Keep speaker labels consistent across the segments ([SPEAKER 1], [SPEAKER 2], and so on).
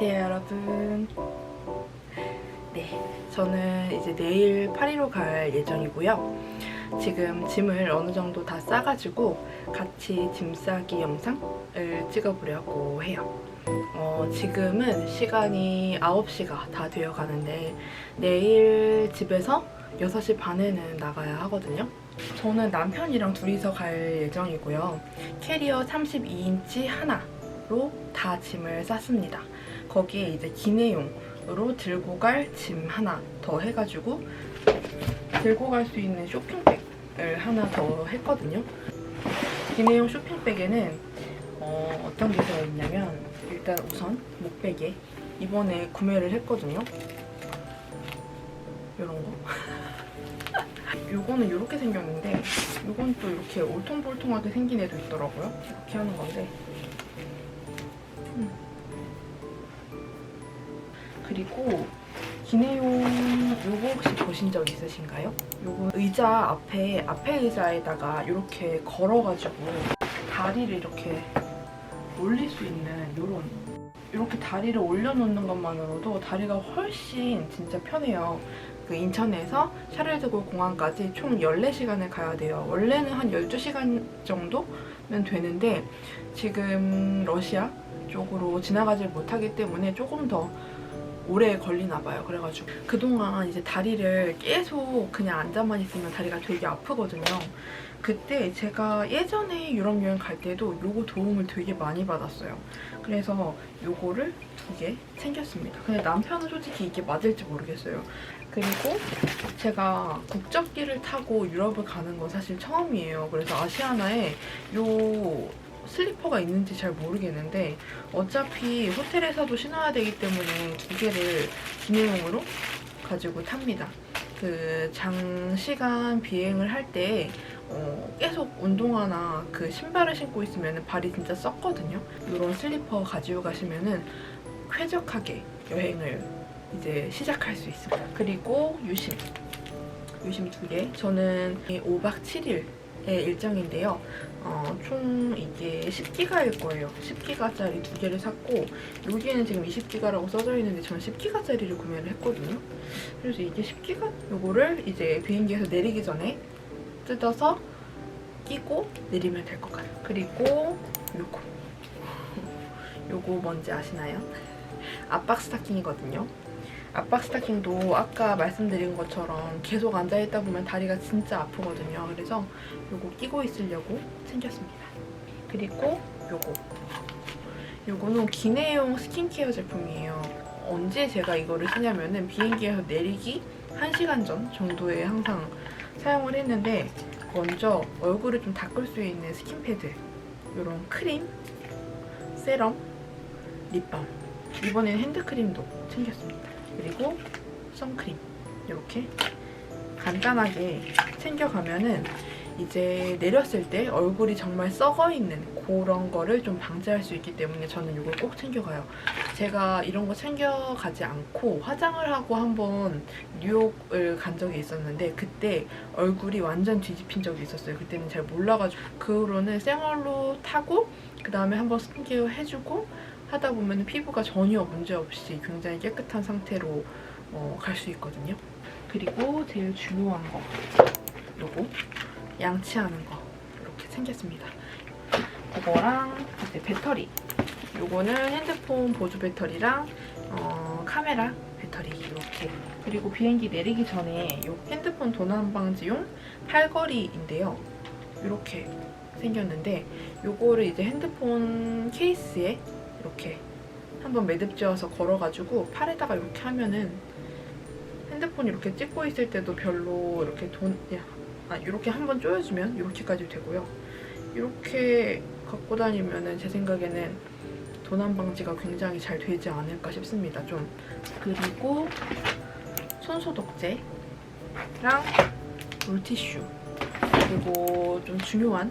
[SPEAKER 1] 안녕하세요 여러분. 네 저는 이제 내일 파리로 갈 예정이고요. 지금 짐을 어느 정도 다 싸가지고 같이 짐 싸기 영상을 찍어보려고 해요. 어, 지금은 시간이 9시가 다 되어 가는데 내일 집에서 6시 반에는 나가야 하거든요. 저는 남편이랑 둘이서 갈 예정이고요. 캐리어 32인치 하나로 다 짐을 쌌습니다 거기에 이제 기내용으로 들고 갈 짐 하나 더 해가지고 들고 갈 수 있는 쇼핑백을 하나 더 했거든요. 기내용 쇼핑백에는 어, 떤 게 들어있냐면 일단 우선 목베개 이번에 구매를 했거든요. 이런 거. 요거는 이렇게 생겼는데 요건 또 이렇게 올통볼통하게 생긴 애도 있더라고요. 이렇게 하는 건데 그리고 기내용 요거 혹시 보신 적 있으신가요? 요거 의자 앞에 앞에 의자에다가 이렇게 걸어가지고 다리를 이렇게 올릴 수 있는 요런 이렇게 다리를 올려놓는 것만으로도 다리가 훨씬 진짜 편해요. 그 인천에서 샤를드골 공항까지 총 14시간을 가야 돼요. 원래는 한 12시간 정도면 되는데 지금 러시아 쪽으로 지나가지 못하기 때문에 조금 더 오래 걸리나 봐요. 그래가지고 그동안 이제 다리를 계속 그냥 앉아만 있으면 다리가 되게 아프거든요. 그때 제가 예전에 유럽 여행 갈 때도 요거 도움을 되게 많이 받았어요. 그래서 요거를 두 개 챙겼습니다. 근데 남편은 솔직히 이게 맞을지 모르겠어요. 그리고 제가 국적기를 타고 유럽을 가는 건 사실 처음이에요. 그래서 아시아나에 요 슬리퍼가 있는지 잘 모르겠는데 어차피 호텔에서도 신어야 되기 때문에 두 개를 기내용으로 가지고 탑니다. 그 장시간 비행을 할때 어, 계속 운동화나 그 신발을 신고 있으면 발이 진짜 썩거든요. 이런 슬리퍼 가지고 가시면은 쾌적하게 여행을 이제 시작할 수 있습니다. 그리고 유심. 유심 두 개. 저는 5박 7일의 일정인데요. 어, 총 이게 10기가일 거예요. 10기가짜리 두 개를 샀고 여기에는 지금 20기가라고 써져 있는데 저는 10기가짜리를 구매를 했거든요. 그래서 이게 10기가 요거를 이제 비행기에서 내리기 전에 뜯어서 끼고 내리면 될 것 같아요. 그리고 요거 요거 뭔지 아시나요? 압박 스타킹이거든요. 압박 스타킹도 아까 말씀드린 것처럼 계속 앉아있다 보면 다리가 진짜 아프거든요. 그래서 요거 끼고 있으려고 챙겼습니다. 그리고 요거. 요거는 기내용 스킨케어 제품이에요. 언제 제가 이거를 쓰냐면은 비행기에서 내리기 1시간 전 정도에 항상 사용을 했는데 먼저 얼굴을 좀 닦을 수 있는 스킨패드 요런 크림, 세럼, 립밤 이번에는 핸드크림도 챙겼습니다. 그리고 선크림 이렇게 간단하게 챙겨가면은 이제 내렸을 때 얼굴이 정말 썩어 있는 그런 거를 좀 방지할 수 있기 때문에 저는 이걸 꼭 챙겨가요. 제가 이런 거 챙겨가지 않고 화장을 하고 한번 뉴욕을 간 적이 있었는데 그때 얼굴이 완전 뒤집힌 적이 있었어요. 그때는 잘 몰라가지고 그 후로는 생얼로 타고 그 다음에 한번 스킨케어 해주고 하다 보면 피부가 전혀 문제 없이 굉장히 깨끗한 상태로 어, 갈 수 있거든요. 그리고 제일 중요한 거 요거 양치하는 거 이렇게 챙겼습니다. 그거랑 이제 배터리 요거는 핸드폰 보조 배터리랑 어, 카메라 배터리 이렇게 그리고 비행기 내리기 전에 요 핸드폰 도난 방지용 팔걸이인데요. 이렇게 생겼는데 요거를 이제 핸드폰 케이스에 이렇게 한번 매듭지어서 걸어가지고 팔에다가 이렇게 하면은 핸드폰 이렇게 찍고 있을 때도 별로 이렇게 돈, 야, 아, 이렇게 한번 조여주면 이렇게까지 되고요. 이렇게 갖고 다니면은 제 생각에는 도난 방지가 굉장히 잘 되지 않을까 싶습니다. 좀 그리고 손소독제랑 물티슈 그리고 좀 중요한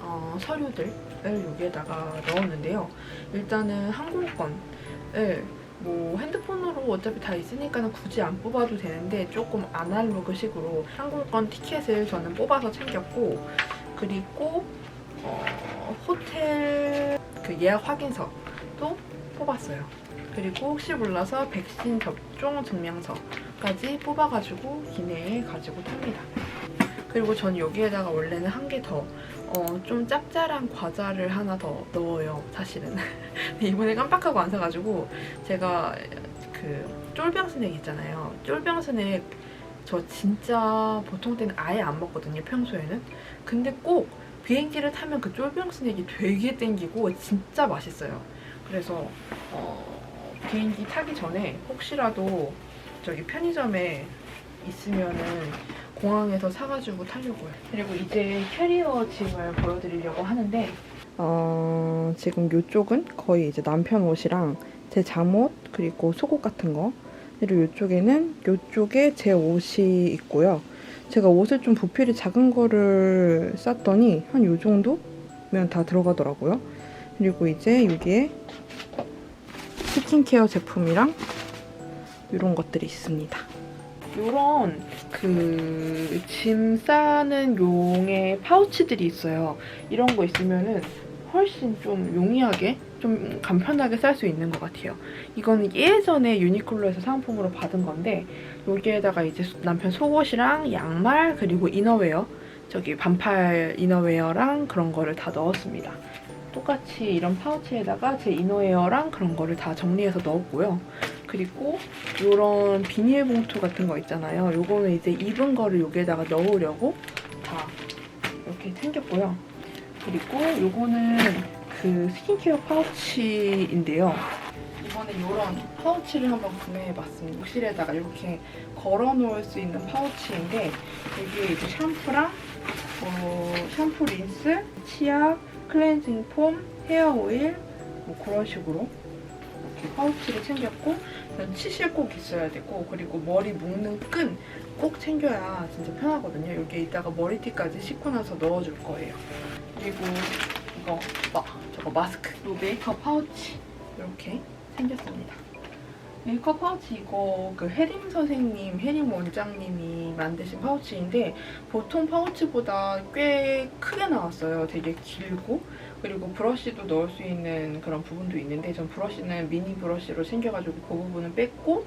[SPEAKER 1] 어, 서류들 을 여기에다가 넣었는데요. 일단은 항공권을 뭐 핸드폰으로 어차피 다 있으니까 는 굳이 안 뽑아도 되는데 조금 아날로그 식으로 항공권 티켓을 저는 뽑아서 챙겼고 그리고 어, 호텔 그 예약 확인서도 뽑았어요. 그리고 혹시 몰라서 백신 접종 증명서까지 뽑아가지고 기내에 가지고 탑니다. 그리고 전 여기에다가 원래는 한 개 더, 어, 좀 짭짤한 과자를 하나 더 넣어요, 사실은. 이번에 깜빡하고 안 사가지고 제가 그 쫄병 스낵 있잖아요. 쫄병 스낵 저 진짜 보통 때는 아예 안 먹거든요, 평소에는. 근데 꼭 비행기를 타면 그 쫄병 스낵이 되게 땡기고 진짜 맛있어요. 그래서 어, 비행기 타기 전에 혹시라도 저기 편의점에 있으면은 공항에서 사가지고 타려고요. 그리고 이제 캐리어 짐을 보여드리려고 하는데 어, 지금 이쪽은 거의 이제 남편 옷이랑 제 잠옷 그리고 속옷 같은 거 그리고 이쪽에는 이쪽에 제 옷이 있고요. 제가 옷을 좀 부피를 작은 거를 쌌더니 한요 정도면 다 들어가더라고요. 그리고 이제 여기에 스킨케어 제품이랑 이런 것들이 있습니다. 이런 그 짐 싸는 용의 파우치들이 있어요. 이런 거 있으면은 훨씬 좀 용이하게 좀 간편하게 쌀 수 있는 것 같아요. 이거는 예전에 유니클로에서 상품으로 받은 건데 여기에다가 이제 남편 속옷이랑 양말 그리고 이너웨어 저기 반팔 이너웨어랑 그런 거를 다 넣었습니다. 똑같이 이런 파우치에다가 제 이너웨어랑 그런 거를 다 정리해서 넣었고요. 그리고 이런 비닐봉투 같은 거 있잖아요. 요거는 이제 입은 거를 여기에다가 넣으려고 다 이렇게 챙겼고요. 그리고 요거는 그 스킨케어 파우치인데요. 이번에 이런 파우치를 한번 구매해봤습니다. 욕실에다가 이렇게 걸어놓을 수 있는 파우치인데 여기에 이제 샴푸랑 뭐 샴푸 린스, 치약, 클렌징 폼, 헤어 오일 뭐 그런 식으로 이렇게 파우치를 챙겼고 치실 꼭 있어야 되고 그리고 머리 묶는 끈 꼭 챙겨야 진짜 편하거든요. 여기에 이따가 머리띠까지 씻고 나서 넣어줄 거예요. 그리고 이거 마, 저거 마스크 또 메이크업 파우치 이렇게 생겼습니다. 메이크업 파우치 이거 그 혜림 선생님, 혜림 원장님이 만드신 파우치인데 보통 파우치보다 꽤 크게 나왔어요. 되게 길고 그리고 브러쉬도 넣을 수 있는 그런 부분도 있는데 전 브러쉬는 미니 브러쉬로 챙겨가지고 그 부분은 뺐고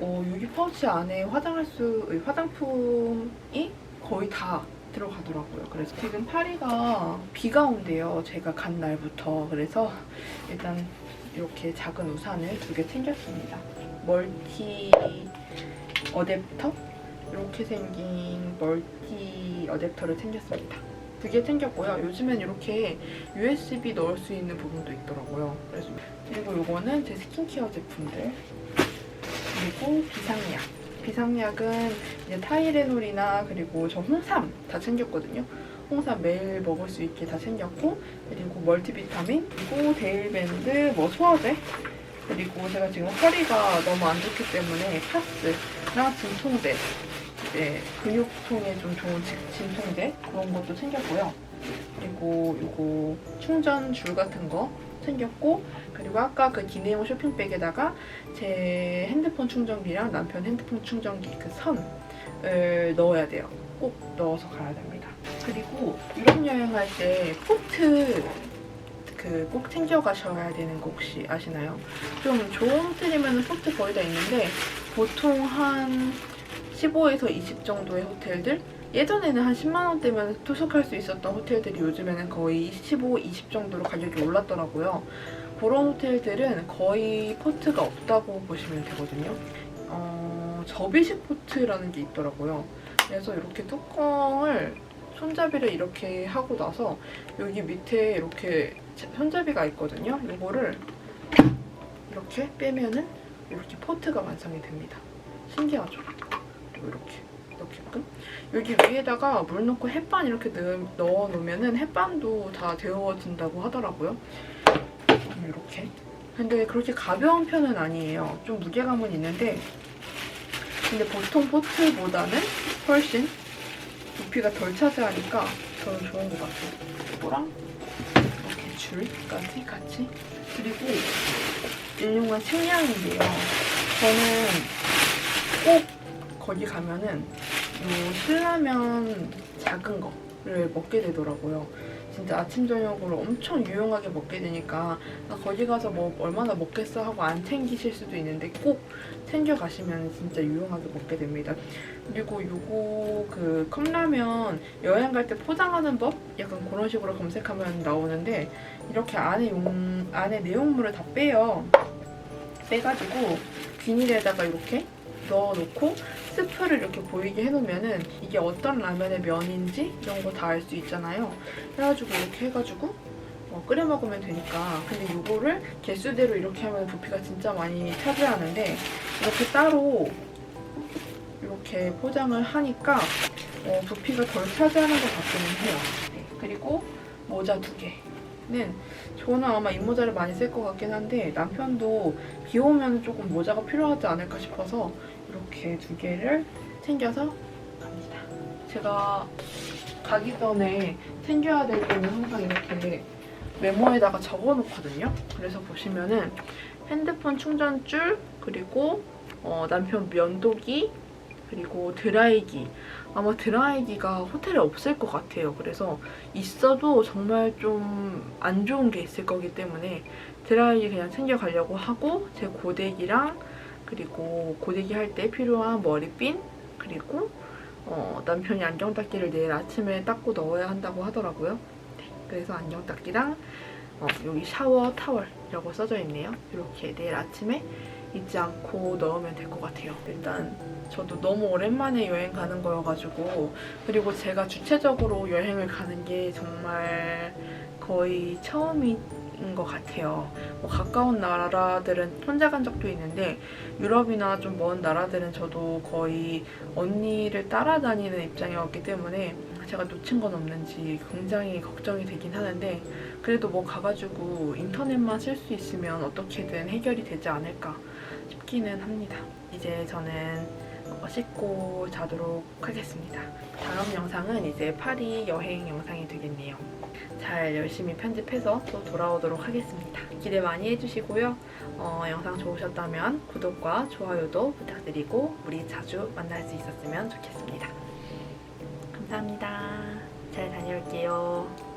[SPEAKER 1] 어, 여기 파우치 안에 화장할 수 화장품이 거의 다 들어가더라고요. 그래서 지금 파리가 비가 온대요. 제가 간 날부터 그래서 일단 이렇게 작은 우산을 두 개 챙겼습니다. 멀티 어댑터 이렇게 생긴 멀티 어댑터를 챙겼습니다. 두 개 챙겼고요. 요즘엔 이렇게 USB 넣을 수 있는 부분도 있더라고요. 그래서 그리고 이거는 제 스킨케어 제품들 그리고 비상약. 비상약은 이제 타이레놀이나 그리고 저 홍삼 다 챙겼거든요. 홍삼 매일 먹을 수 있게 다 챙겼고 그리고 멀티비타민 그리고 데일밴드 뭐 소화제 그리고 제가 지금 허리가 너무 안 좋기 때문에 파스랑 진통제 이제 근육통에 좀 좋은 진- 진통제 그런 것도 챙겼고요. 그리고 요거 충전 줄 같은 거 챙겼고 그리고 아까 그 기내용 쇼핑백에다가 제 핸드폰 충전기랑 남편 핸드폰 충전기 그 선을 넣어야 돼요. 꼭 넣어서 가야 됩니다. 그리고 유럽 여행할 때 포트 그 꼭 챙겨 가셔야 되는 거 혹시 아시나요? 좀 좋은 호텔이면 포트 거의 다 있는데 보통 한 15에서 20 정도의 호텔들 예전에는 한 10만 원대면 투숙할 수 있었던 호텔들이 요즘에는 거의 15, 20 정도로 가격이 올랐더라고요. 그런 호텔들은 거의 포트가 없다고 보시면 되거든요. 어, 접이식 포트라는 게 있더라고요. 그래서 이렇게 뚜껑을 손잡이를 이렇게 하고 나서 여기 밑에 이렇게 손잡이가 있거든요. 이거를 이렇게 빼면은 이렇게 포트가 완성이 됩니다. 신기하죠? 그리고 이렇게 이렇게끔 여기 위에다가 물 넣고 햇반 이렇게 넣어 놓으면은 햇반도 다 데워진다고 하더라고요. 이렇게. 근데 그렇게 가벼운 편은 아니에요. 좀 무게감은 있는데 근데 보통 포트보다는 훨씬 부피가 덜 차지하니까 저는 좋은 것 같아요. 이거랑 이렇게 줄까지 같이 그리고 일용한 식량인데요. 저는 꼭 거기 가면은 요 신라면 작은 거를 먹게 되더라고요. 진짜 아침 저녁으로 엄청 유용하게 먹게 되니까 아, 거기 가서 뭐 얼마나 먹겠어 하고 안 챙기실 수도 있는데 꼭 챙겨 가시면 진짜 유용하게 먹게 됩니다. 그리고 요거 그 컵라면 여행 갈 때 포장하는 법 약간 그런 식으로 검색하면 나오는데 이렇게 안에 용 안에 내용물을 다 빼요. 빼가지고 비닐에다가 이렇게 넣어놓고 스프를 이렇게 보이게 해놓으면은 이게 어떤 라면의 면인지 이런 거 다 알 수 있잖아요. 해가지고 이렇게 해가지고 어, 끓여 먹으면 되니까. 근데 이거를 개수대로 이렇게 하면 부피가 진짜 많이 차지하는데 이렇게 따로 이렇게 포장을 하니까 어, 부피가 덜 차지하는 것 같기는 해요. 네, 그리고 모자 두 개는 저는 아마 이 모자를 많이 쓸 것 같긴 한데 남편도 비 오면 조금 모자가 필요하지 않을까 싶어서 이렇게 두 개를 챙겨서 갑니다. 제가 가기 전에 챙겨야 될 거는 항상 이렇게 메모에다가 적어 놓거든요. 그래서 보시면은 핸드폰 충전줄, 그리고 어, 남편 면도기, 그리고 드라이기. 아마 드라이기가 호텔에 없을 것 같아요. 그래서 있어도 정말 좀 안 좋은 게 있을 거기 때문에 드라이기 그냥 챙겨가려고 하고 제 고데기랑 그리고 고데기 할 때 필요한 머리핀 그리고 어, 남편이 안경 닦기를 내일 아침에 닦고 넣어야 한다고 하더라고요. 네, 그래서 안경 닦기랑 어, 여기 샤워 타월이라고 써져 있네요. 이렇게 내일 아침에 잊지 않고 넣으면 될 것 같아요. 일단 저도 너무 오랜만에 여행 가는 거여가지고 그리고 제가 주체적으로 여행을 가는 게 정말 거의 처음인 것 같아요. 뭐 가까운 나라들은 혼자 간 적도 있는데 유럽이나 좀 먼 나라들은 저도 거의 언니를 따라다니는 입장이었기 때문에 제가 놓친 건 없는지 굉장히 걱정이 되긴 하는데 그래도 뭐 가가지고 인터넷만 쓸 수 있으면 어떻게든 해결이 되지 않을까 싶기는 합니다. 이제 저는 어, 씻고 자도록 하겠습니다. 다음 영상은 이제 파리 여행 영상이 되겠네요. 잘 열심히 편집해서 또 돌아오도록 하겠습니다. 기대 많이 해주시고요. 어, 영상 좋으셨다면 구독과 좋아요도 부탁드리고 우리 자주 만날 수 있었으면 좋겠습니다. 감사합니다. 잘 다녀올게요.